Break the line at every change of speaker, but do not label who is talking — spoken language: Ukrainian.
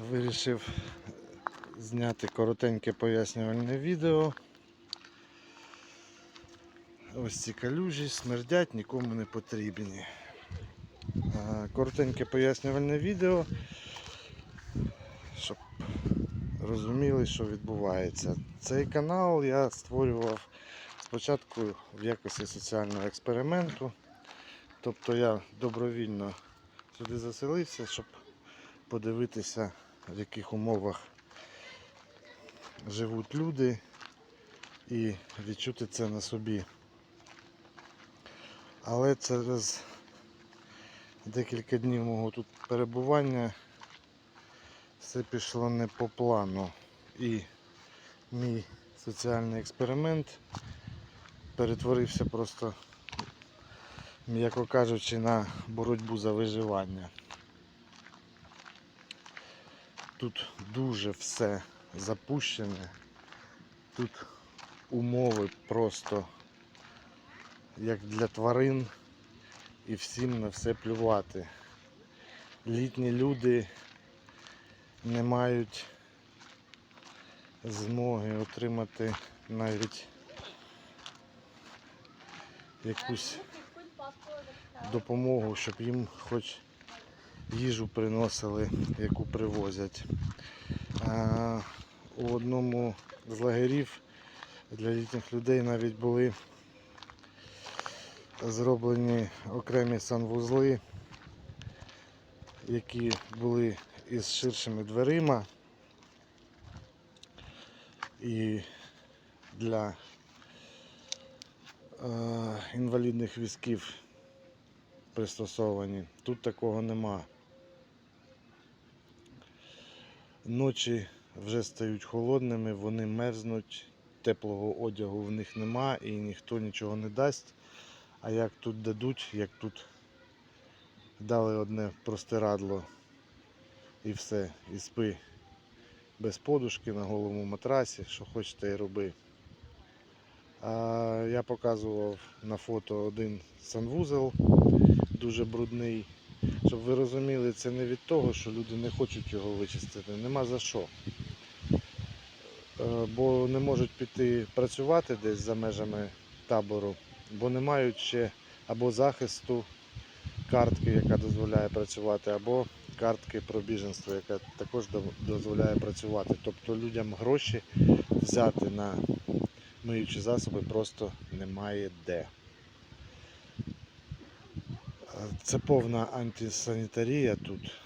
Вирішив зняти коротеньке пояснювальне відео. Ось ці калюжі смердять, нікому не потрібні. Коротеньке пояснювальне відео, щоб розуміли, що відбувається. Цей канал я створював спочатку в якості соціального експерименту. Тобто я добровільно сюди заселився, щоб подивитися, в яких умовах живуть люди і відчути це на собі. Але через декілька днів мого тут перебування все пішло не по плану. І мій соціальний експеримент перетворився просто, м'яко кажучи, на боротьбу за виживання. Тут дуже все запущене. Тут умови просто як для тварин і всім на все плювати. Літні люди не мають змоги отримати навіть якусь допомогу, щоб їм хоч їжу приносили, яку привозять. У одному з лагерів для літніх людей навіть були зроблені окремі санвузли, які були із ширшими дверима. І для е, інвалідних візків пристосовані. Тут такого нема. Ночі вже стають холодними, вони мерзнуть, теплого одягу в них нема і ніхто нічого не дасть. А як тут дадуть, як тут дали одне простирадло і все, і спи без подушки на голому матрасі, що хочете і роби. А я показував на фото один санвузел, дуже брудний. Щоб ви розуміли, це не від того, що люди не хочуть його вичистити, нема за що. Е, Бо не можуть піти працювати десь за межами табору, бо не мають ще або захисту картки, яка дозволяє працювати, або картки про біженство, яка також дозволяє працювати. Тобто людям гроші взяти на миючі засоби просто немає де. Це повна антисанітарія тут.